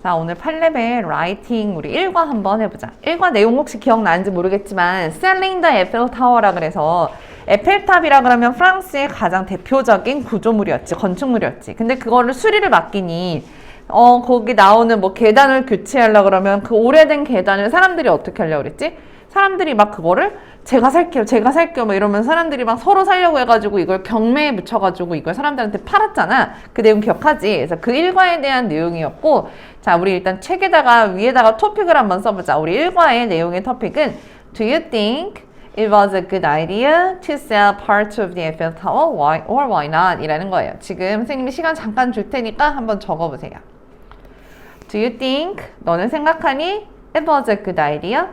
자, 오늘 8레벨 라이팅 우리 1과 한번 해보자. 1과 내용 혹시 기억나는지 모르겠지만 셀링 더 에펠 타워라 그래서 에펠탑이라 그러면 프랑스의 가장 대표적인 구조물이었지, 건축물이었지. 근데 그거를 수리를 맡기니 어, 거기 나오는 뭐 계단을 교체하려 그러면 그 오래된 계단을 사람들이 어떻게 하려고 그랬지? 사람들이 막 그거를 제가 살게요, 제가 살게요, 막 이러면 사람들이 막 서로 살려고 해가지고 이걸 경매에 붙여가지고 이걸 사람들한테 팔았잖아. 그 내용 기억하지? 그래서 그 일과에 대한 내용이었고, 자, 우리 일단 책에다가 위에다가 토픽을 한번 써보자. 우리 일과의 내용의 토픽은 Do you think it was a good idea to sell part of the Eiffel Tower? Why or why not? 이라는 거예요. 지금 선생님이 시간 잠깐 줄 테니까 한번 적어보세요. Do you think? 너는 생각하니? It was a good idea?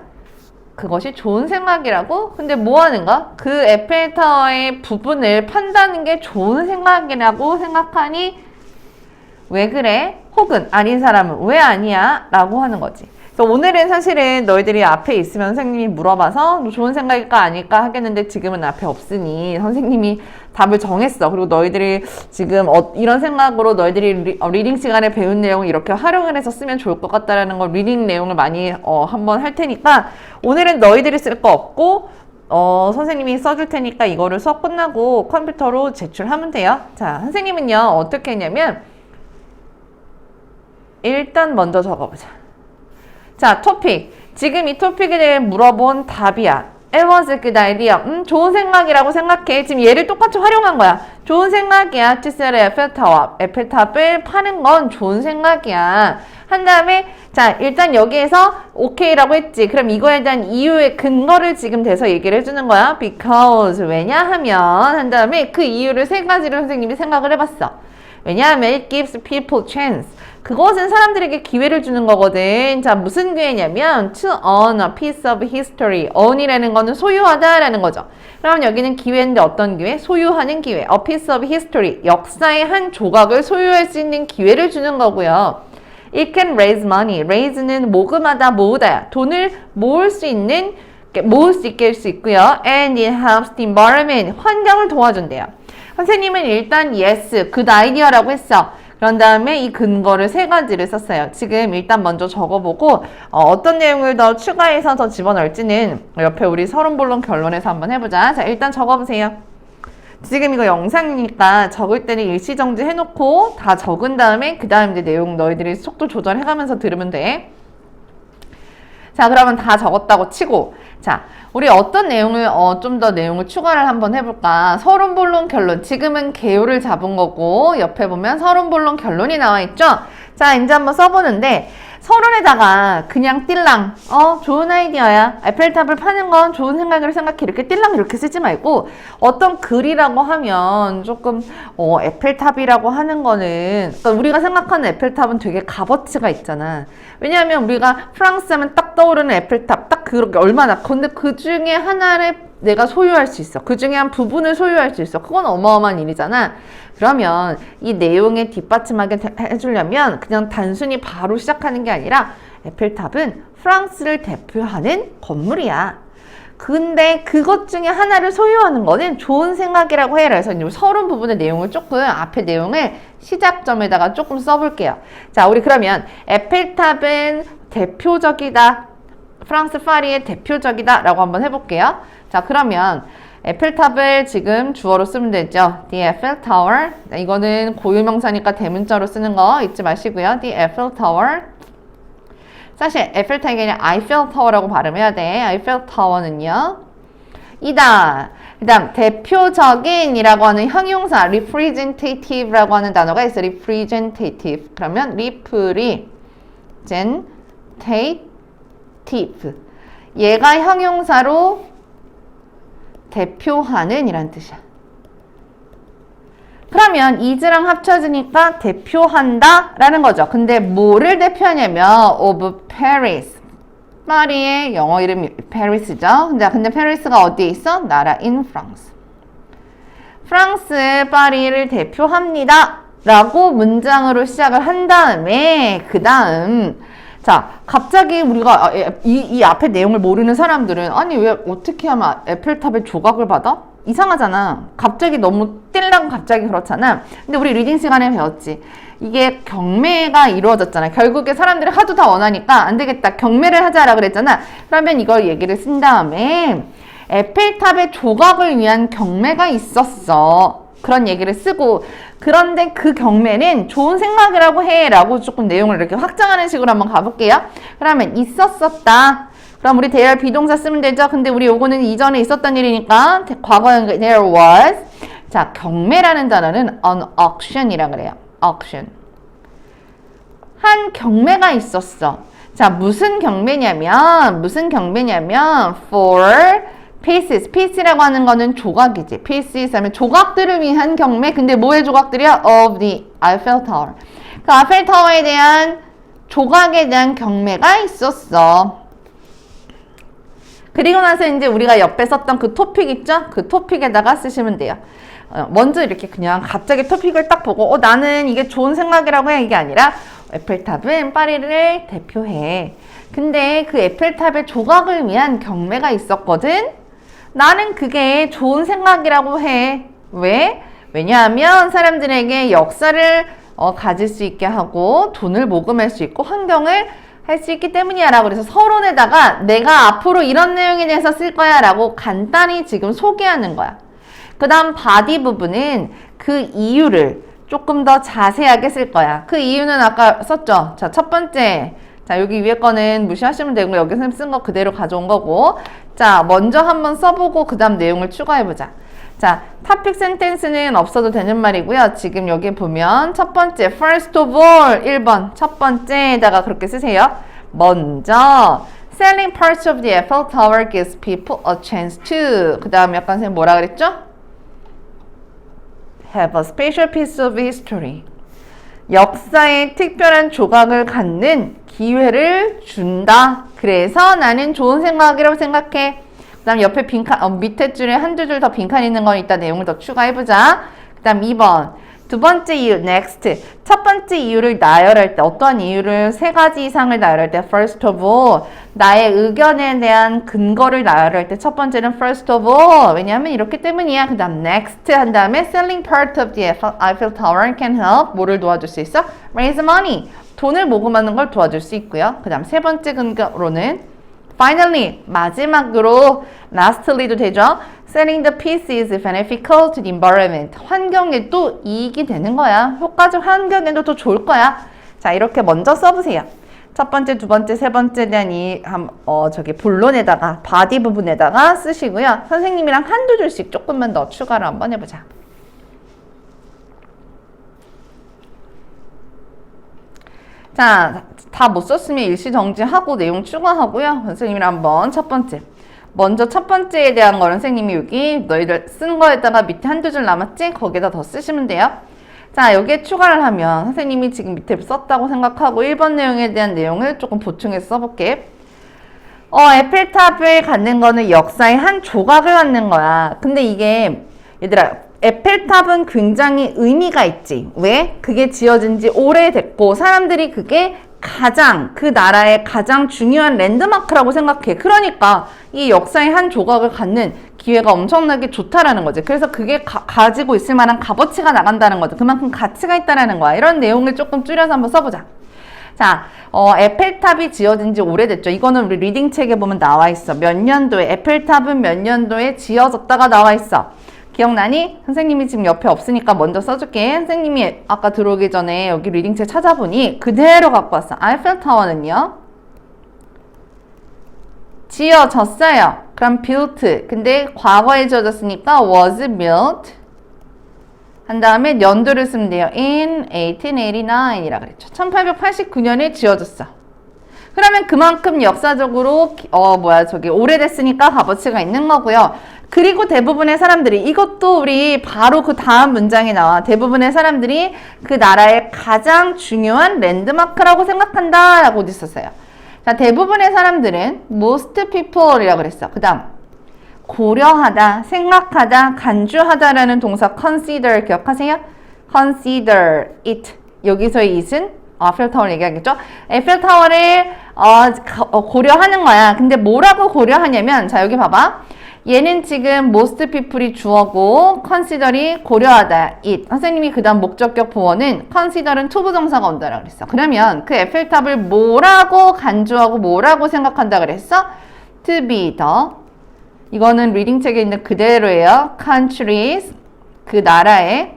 그것이 좋은 생각이라고? 근데 뭐 하는가? 그 에펠타워의 부분을 판다는 게 좋은 생각이라고 생각하니? 왜 그래? 혹은 아닌 사람은 왜 아니야? 라고 하는 거지. 그래서 오늘은 사실은 너희들이 앞에 있으면 선생님이 물어봐서 너 좋은 생각일까 아닐까 하겠는데 지금은 앞에 없으니 선생님이 답을 정했어. 그리고 너희들이 지금 어, 이런 생각으로 너희들이 리, 어, 리딩 시간에 배운 내용을 이렇게 활용을 해서 쓰면 좋을 것 같다라는 걸 리딩 내용을 많이 어, 한번 할 테니까 오늘은 너희들이 쓸 거 없고 어, 선생님이 써줄 테니까 이거를 수업 끝나고 컴퓨터로 제출하면 돼요. 자, 선생님은요, 어떻게 했냐면, 일단 먼저 적어보자. 자, 토픽. 지금 이 토픽에 대해 물어본 답이야. It was a good idea. 음, 좋은 생각이라고 생각해. 지금 얘를 똑같이 활용한 거야. 좋은 생각이야. Sell 에펠탑. 에펠탑을 파는 건 좋은 생각이야. 한 다음에, 자, 일단 여기에서 오케이라고 했지. 그럼 이거에 대한 이유의 근거를 지금 대서 얘기를 해주는 거야. Because. 왜냐하면. 한 다음에 그 이유를 세 가지를 선생님이 생각을 해봤어. 왜냐하면 it gives people chance. 그것은 사람들에게 기회를 주는 거거든. 자, 무슨 기회냐면 to own a piece of history. own이라는 거는 소유하다라는 거죠. 그럼 여기는 기회인데 어떤 기회? 소유하는 기회. a piece of history. 역사의 한 조각을 소유할 수 있는 기회를 주는 거고요. It can raise money. raise는 모금하다, 모으다. 돈을 모을 수 있는 모을 수 있게 할 수 있고요. And it helps the environment. 환경을 도와준대요. 선생님은 일단 yes, good idea라고 했어. 그런 다음에 이 근거를 세 가지를 썼어요. 지금 일단 먼저 적어보고 어, 떤 내용을 더 추가해서 더 집어넣을지는 옆에 우리 서론본론 결론에서 한번 해보자. 자, 일단 적어보세요. 지금 이거 영상이니까 적을 때는 일시정지 해놓고 다 적은 다음에 그 다음 이제 내용 너희들이 속도 조절해가면서 들으면 돼. 자, 그러면 다 적었다고 치고 자, 우리 어떤 내용을 어, 좀 더 내용을 추가를 한번 해볼까? 서론 본론 결론. 지금은 개요를 잡은 거고 옆에 보면 서론 본론 결론이 나와 있죠. 자, 이제 한번 써보는데 서론에다가 그냥 띨랑 어 좋은 아이디어야 에펠탑을 파는 건 좋은 생각으로 생각해 이렇게 띨랑 이렇게 쓰지 말고 어떤 글이라고 하면 조금 어 에펠탑이라고 하는 거는 그러니까 우리가 생각하는 에펠탑은 되게 값어치가 있잖아 왜냐하면 우리가 프랑스 하면 딱 떠오르는 에펠탑 딱 그렇게 얼마나 근데 그 중에 하나를 내가 소유할 수 있어. 그 중에 한 부분을 소유할 수 있어. 그건 어마어마한 일이잖아. 그러면 이 내용에 뒷받침하게 해주려면 그냥 단순히 바로 시작하는 게 아니라 에펠탑은 프랑스를 대표하는 건물이야. 근데 그것 중에 하나를 소유하는 거는 좋은 생각이라고 해라. 그래서 이제 서론 부분의 내용을 조금 앞에 내용을 시작점에다가 조금 써볼게요. 자, 우리 그러면 에펠탑은 대표적이다. 프랑스 파리의 대표적이다 라고 한번 해볼게요. 자 그러면 에펠탑을 지금 주어로 쓰면 되죠. The Eiffel Tower. 이거는 고유명사니까 대문자로 쓰는 거 잊지 마시고요. The Eiffel Tower. 사실 에펠탑이 아니라 Eiffel Tower라고 발음해야 돼. Eiffel Tower는요. 이다. 그 다음 대표적인 이라고 하는 형용사 representative라고 하는 단어가 있어. representative. 그러면 representative active. 얘가 형용사로 대표하는 이란 뜻이야. 그러면 is랑 합쳐지니까 대표한다 라는 거죠. 근데 뭐를 대표하냐면 of Paris. 파리의 영어 이름이 Paris죠. 근데, 근데 Paris가 어디에 있어? 나라 in France. 프랑스 파리를 대표합니다. 라고 문장으로 시작을 한 다음에 그 다음 자, 갑자기 우리가 아, 이, 이 앞에 내용을 모르는 사람들은 아니 왜 어떻게 하면 에펠탑의 조각을 받아? 이상하잖아. 갑자기 너무 띨랑 갑자기 그렇잖아. 근데 우리 리딩 시간에 배웠지. 이게 경매가 이루어졌잖아. 결국에 사람들이 하도 다 원하니까 안 되겠다. 경매를 하자라 그랬잖아. 그러면 이걸 얘기를 쓴 다음에 에펠탑의 조각을 위한 경매가 있었어. 그런 얘기를 쓰고 그런데 그 경매는 좋은 생각이라고 해라고 조금 내용을 이렇게 확장하는 식으로 한번 가볼게요. 그러면 있었었다. 그럼 우리 there 비동사 쓰면 되죠. 근데 우리 요거는 이전에 있었던 일이니까 과거형 there was. 자, 경매라는 단어는 an auction이라 그래요. auction. 한 경매가 있었어. 자, 무슨 경매냐면 무슨 경매냐면 for pieces. piece라고 하는 거는 조각이지. pieces 하면 조각들을 위한 경매. 근데 뭐의 조각들이야? of the Eiffel Tower. 그 아펠 타워에 대한 조각에 대한 경매가 있었어. 그리고 나서 이제 우리가 옆에 썼던 그 토픽 있죠? 그 토픽에다가 쓰시면 돼요. 어, 먼저 이렇게 그냥 갑자기 토픽을 딱 보고 어, 나는 이게 좋은 생각이라고 해 이게 아니라 에펠탑은 파리를 대표해. 근데 그 에펠탑의 조각을 위한 경매가 있었거든. 나는 그게 좋은 생각이라고 해. 왜? 왜냐하면 사람들에게 역사를 어, 가질 수 있게 하고 돈을 모금할 수 있고 환경을 할 수 있기 때문이야 라고 그래서 서론에다가 내가 앞으로 이런 내용에 대해서 쓸 거야 라고 간단히 지금 소개하는 거야. 그 다음 바디 부분은 그 이유를 조금 더 자세하게 쓸 거야. 그 이유는 아까 썼죠? 자, 첫 번째. 자, 여기 위에 거는 무시하시면 되고, 여기 선생님 쓴 거 그대로 가져온 거고. 자, 먼저 한번 써보고, 그 다음 내용을 추가해보자. 자, topic sentence는 없어도 되는 말이고요. 지금 여기 보면 첫 번째, first of all, 1번. 첫 번째에다가 그렇게 쓰세요. 먼저, selling parts of the Eiffel Tower gives people a chance to. 그 다음 약간 선생님 뭐라 그랬죠? have a special piece of history. 역사의 특별한 조각을 갖는 기회를 준다. 그래서 나는 좋은 생각이라고 생각해. 그 다음 옆에 빈칸, 어, 밑에 줄에 한두 줄 더 빈칸 있는 건 이따 내용을 더 추가해보자. 그 다음 2번. 두 번째 이유, next. 첫 번째 이유를 나열할 때, 어떠한 이유를 세 가지 이상을 나열할 때, first of all. 나의 의견에 대한 근거를 나열할 때, 첫 번째는 first of all. 왜냐하면 이렇기 때문이야. 그 다음 next 한 다음에 selling part of the Eiffel Tower can help. 뭐를 도와줄 수 있어? raise money. 돈을 모금하는 걸 도와줄 수 있고요. 그 다음 세 번째 근거로는 Finally, 마지막으로 lastly도 되죠. Selling the piece is beneficial to the environment. 환경에도 이익이 되는 거야. 효과적 환경에도 더 좋을 거야. 자, 이렇게 먼저 써보세요. 첫 번째, 두 번째, 세 번째에 대한 이, 한, 어, 저기, 본론에다가, 바디 부분에다가 쓰시고요. 선생님이랑 한두 줄씩 조금만 더 추가를 한번 해보자. 자, 다 못 썼으면 일시 정지하고 내용 추가하고요. 선생님이랑 한번 첫 번째. 먼저 첫 번째에 대한 거는 선생님이 여기 너희들 쓴 거에다가 밑에 한두 줄 남았지? 거기다 더 쓰시면 돼요. 자, 여기에 추가를 하면 선생님이 지금 밑에 썼다고 생각하고 1번 내용에 대한 내용을 조금 보충해서 써볼게. 어, 에펠탑을 갖는 거는 역사의 한 조각을 갖는 거야. 근데 이게 얘들아 에펠탑은 굉장히 의미가 있지. 왜? 그게 지어진 지 오래됐고 사람들이 그게 가장 그 나라의 가장 중요한 랜드마크라고 생각해. 그러니까 이 역사의 한 조각을 갖는 기회가 엄청나게 좋다라는 거지. 그래서 그게 가, 지고 있을 만한 값어치가 나간다는 거죠. 그만큼 가치가 있다라는 거야. 이런 내용을 조금 줄여서 한번 써보자. 자, 어, 에펠탑이 지어진 지 오래됐죠. 이거는 우리 리딩 책에 보면 나와 있어. 몇 년도에, 에펠탑은 몇 년도에 지어졌다가 나와 있어. 기억나니? 선생님이 지금 옆에 없으니까 먼저 써줄게. 선생님이 아까 들어오기 전에 여기 리딩책 찾아보니 그대로 갖고 왔어. 아이펠 타워는요. 지어졌어요. 그럼 built. 근데 과거에 지어졌으니까 was built. 한 다음에 연도를 쓰면 돼요. in 1889이라 그랬죠. 1889년에 지어졌어. 그러면 그만큼 역사적으로 어 뭐야 저기 오래됐으니까 값어치가 있는 거고요. 그리고 대부분의 사람들이 이것도 우리 바로 그 다음 문장에 나와 대부분의 사람들이 그 나라의 가장 중요한 랜드마크라고 생각한다 라고 있었어요. 자 대부분의 사람들은 most people이라고 그랬어. 그 다음 고려하다, 생각하다, 간주하다 라는 동사 consider 기억하세요? consider it 여기서의 it은 에펠타워를 얘기하겠죠? 에펠타워를 어, 고려하는 거야. 근데 뭐라고 고려하냐면 자 여기 봐봐. 얘는 지금 most people이 주어고 consider이 고려하다 it. 선생님이 그 다음 목적격 보어는 consider은 투부정사가 온다라 그랬어. 그러면 그 에펠탑을 뭐라고 간주하고 뭐라고 생각한다 그랬어? to be the 이거는 리딩 책에 있는 그대로예요. countries 그 나라의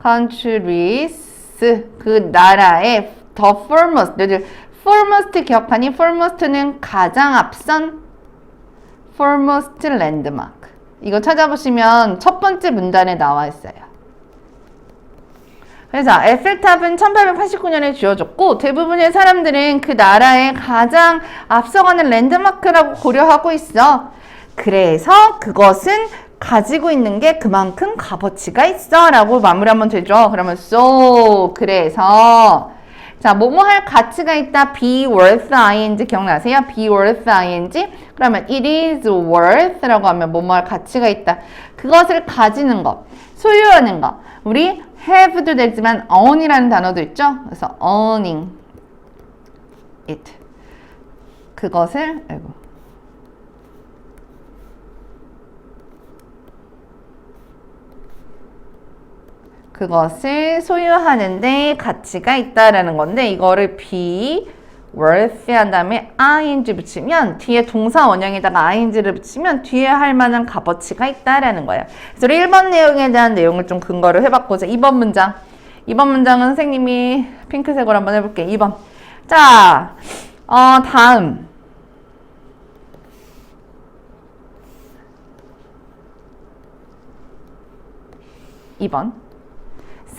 countries 그 나라의 the foremost 너희들 foremost 기억하니? foremost는 가장 앞선 foremost landmark 이거 찾아보시면 첫 번째 문단에 나와 있어요. 그래서 에펠탑은 1889년에 지어졌고 대부분의 사람들은 그 나라의 가장 앞서가는 랜드마크라고 고려하고 있어. 그래서 그것은 가지고 있는 게 그만큼 값어치가 있어 라고 마무리하면 되죠. 그러면 so 그래서 자 뭐뭐 할 가치가 있다 be worth ing 기억나세요? be worth ing 그러면 it is worth 라고 하면 뭐뭐 할 가치가 있다. 그것을 가지는 것, 소유하는 것. 우리 have도 되지만 own이라는 단어도 있죠. 그래서 owning it 그것을 아이고 그것을 소유하는데 가치가 있다라는 건데 이거를 be worth 한 다음에 ing 붙이면 뒤에 동사 원형에다가 ing를 붙이면 뒤에 할 만한 값어치가 있다라는 거예요. 그래서 1번 내용에 대한 내용을 좀 근거를 해봤고자 2번 문장. 2번 문장은 선생님이 핑크색으로 한번 해볼게 2번. 자 어, 다음. 2번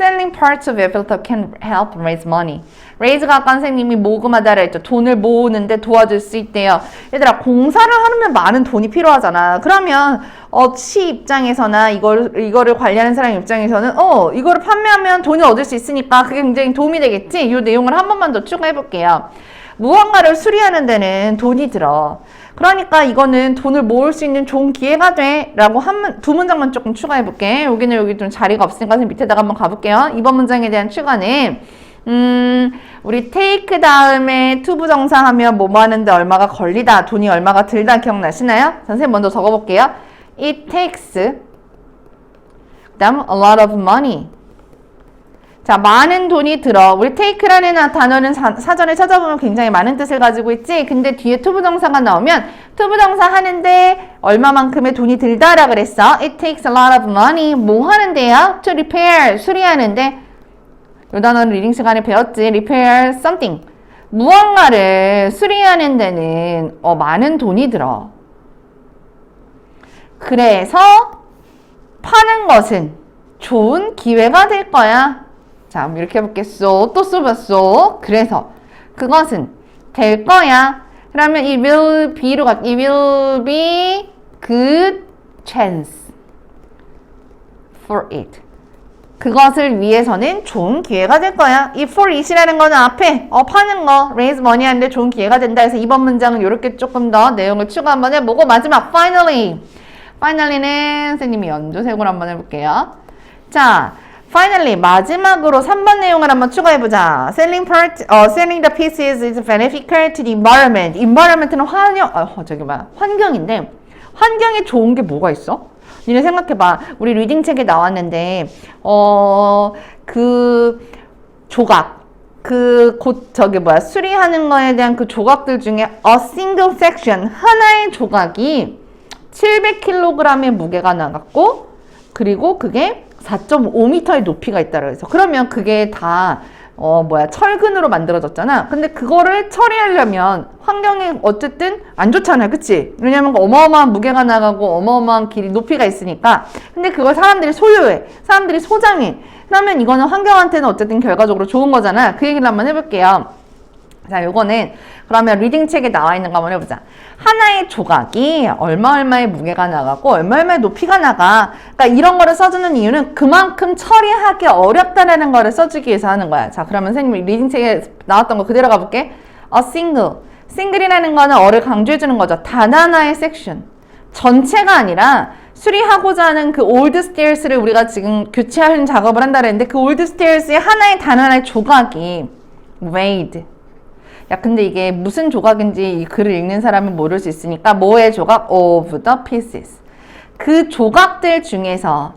Selling parts of Eveltop can help raise money. raise가 아까 선생님이 모금하다라 했죠. 돈을 모으는데 도와줄 수 있대요. 얘들아 공사를 하면 많은 돈이 필요하잖아. 그러면 어, 시 입장에서나 이걸, 이거를 관리하는 사람 입장에서는 어 이거를 판매하면 돈을 얻을 수 있으니까 그게 굉장히 도움이 되겠지. 이 내용을 한 번만 더 추가해 볼게요. 무언가를 수리하는 데는 돈이 들어. 그러니까 이거는 돈을 모을 수 있는 좋은 기회가 돼. 라고 한, 두 문장만 조금 추가해 볼게. 여기는 여기 좀 자리가 없으니까 밑에다가 한번 가볼게요. 이번 문장에 대한 추가는, 음, 우리 take 다음에 to 부정사 하면 뭐뭐 하는데 얼마가 걸리다, 돈이 얼마가 들다 기억나시나요? 선생님 먼저 적어볼게요. It takes, 그 다음 a lot of money. 자, 많은 돈이 들어. 우리 take라는 단어는 사, 전에 찾아보면 굉장히 많은 뜻을 가지고 있지. 근데 뒤에 투부정사가 나오면 투부정사 하는데 얼마만큼의 돈이 들다라 그랬어. It takes a lot of money. 뭐 하는데요? To repair. 수리하는데. 이 단어는 리딩 시간에 배웠지. Repair something. 무언가를 수리하는 데는 어, 많은 돈이 들어. 그래서 파는 것은 좋은 기회가 될 거야. 자, 이렇게 해볼겠어. 또 써봤어. 그래서 그것은 될 거야. 그러면 it will be로 가. It will be good chance for it. 그것을 위해서는 좋은 기회가 될 거야. 이 for it이라는 거는 앞에 어 파는 거 raise money 하는데 좋은 기회가 된다 해서 이번 문장은 이렇게 조금 더 내용을 추가 한번 해보고 마지막 finally finally는 선생님이 연두색으로 한번 해볼게요. 자, Finally, 마지막으로 3번 내용을 한번 추가해보자. Selling part, 어, selling the pieces is beneficial to the environment. environment는 환경, 어, 저기 뭐야, 환경인데, 환경에 좋은 게 뭐가 있어? 니네 생각해봐. 우리 리딩 책에 나왔는데, 어, 그, 조각. 그, 곧, 저기 뭐야, 수리하는 거에 대한 그 조각들 중에 a single section, 하나의 조각이 700kg의 무게가 나갔고, 그리고 그게 4.5m의 높이가 있다고 해서 그러면 그게 다 어, 뭐야, 철근으로 만들어졌잖아. 근데 그거를 처리하려면 환경이 어쨌든 안 좋잖아. 그치? 왜냐면 어마어마한 무게가 나가고 어마어마한 길이 높이가 있으니까. 근데 그걸 사람들이 소유해. 사람들이 소장해. 그러면 이거는 환경한테는 어쨌든 결과적으로 좋은 거잖아. 그 얘기를 한번 해볼게요. 자, 요거는 그러면 리딩 책에 나와 있는 거 한번 해보자. 하나의 조각이 얼마 얼마의 무게가 나가고 얼마 얼마의 높이가 나가. 그러니까 이런 거를 써주는 이유는 그만큼 처리하기 어렵다라는 거를 써주기 위해서 하는 거야. 자, 그러면 선생님 리딩 책에 나왔던 거 그대로 가볼게. A single. 싱글이라는 거는 어를 강조해주는 거죠. 단 하나의 섹션. 전체가 아니라 수리하고자 하는 그 올드 스테어스를 우리가 지금 교체하는 작업을 한다 그랬는데 그 올드 스테어스의 하나의 단 하나의 조각이 made 야, 근데 이게 무슨 조각인지 이 글을 읽는 사람은 모를 수 있으니까 뭐의 조각? of the pieces. 그 조각들 중에서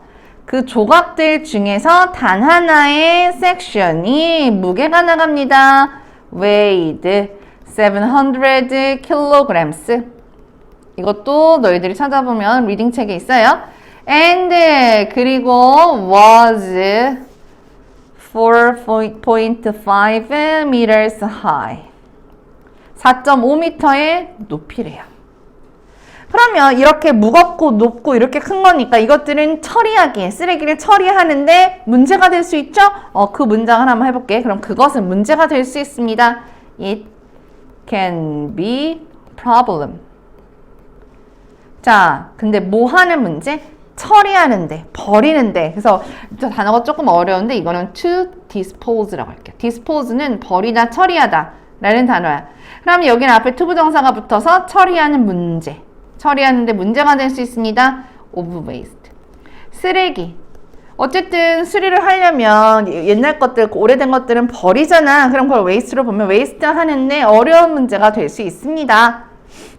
그 조각들 중에서 단 하나의 섹션이 무게가 나갑니다. weighed 700 kilograms. 이것도 너희들이 찾아보면 리딩 책에 있어요. and 그리고 was 4.5 meters high. 4.5m의 높이래요. 그러면 이렇게 무겁고 높고 이렇게 큰 거니까 이것들은 처리하기, 쓰레기를 처리하는데 문제가 될 수 있죠? 어, 그 문장을 한번 해볼게. 그럼 그것은 문제가 될 수 있습니다. It can be problem. 자, 근데 뭐 하는 문제? 처리하는데, 버리는데. 그래서 저 단어가 조금 어려운데 이거는 to dispose라고 할게요. dispose는 버리다, 처리하다 라는 단어야. 그럼 여기는 앞에 투부정사가 붙어서 처리하는 문제. 처리하는데 문제가 될 수 있습니다. of waste. 쓰레기. 어쨌든 수리를 하려면 옛날 것들, 오래된 것들은 버리잖아. 그럼 그걸 waste로 보면 waste 하는데 어려운 문제가 될 수 있습니다.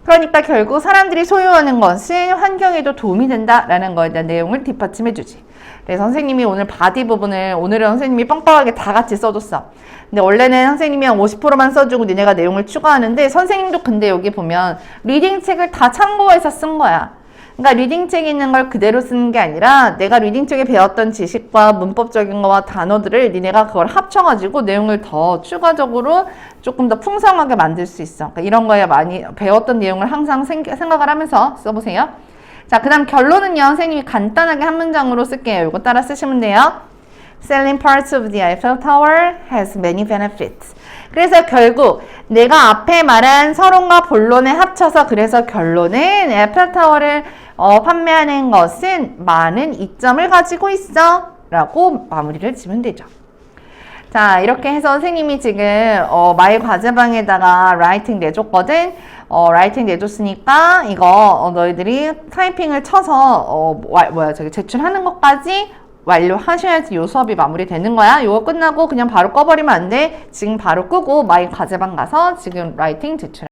그러니까 결국 사람들이 소유하는 것은 환경에도 도움이 된다라는 거에 대한 내용을 뒷받침해 주지. 그래서 선생님이 오늘 바디 부분을 오늘은 선생님이 뻥뻥하게 다 같이 써줬어. 근데 원래는 선생님이 한 50%만 써주고 니네가 내용을 추가하는데 선생님도 근데 여기 보면 리딩 책을 다 참고해서 쓴 거야. 그러니까 리딩 책에 있는 걸 그대로 쓰는 게 아니라 내가 리딩 책에 배웠던 지식과 문법적인 거와 단어들을 니네가 그걸 합쳐가지고 내용을 더 추가적으로 조금 더 풍성하게 만들 수 있어. 그러니까 이런 거에 많이 배웠던 내용을 항상 생, 생각을 하면서 써보세요. 자, 그 다음 결론은요. 선생님이 간단하게 한 문장으로 쓸게요. 이거 따라 쓰시면 돼요. Selling parts of the Eiffel Tower has many benefits. 그래서 결국 내가 앞에 말한 서론과 본론에 합쳐서 그래서 결론은 에펠 타워를 어, 판매하는 것은 많은 이점을 가지고 있어 라고 마무리를 지면 되죠. 자 이렇게 해서 선생님이 지금 어, 마이 과제방에다가 라이팅 내줬거든. 어, 라이팅 내줬으니까 이거 어, 너희들이 타이핑을 쳐서 어, 와, 뭐야 저기 제출하는 것까지 완료하셔야지 요 수업이 마무리되는 거야. 요거 끝나고 그냥 바로 꺼버리면 안 돼. 지금 바로 끄고 마이 과제방 가서 지금 라이팅 제출.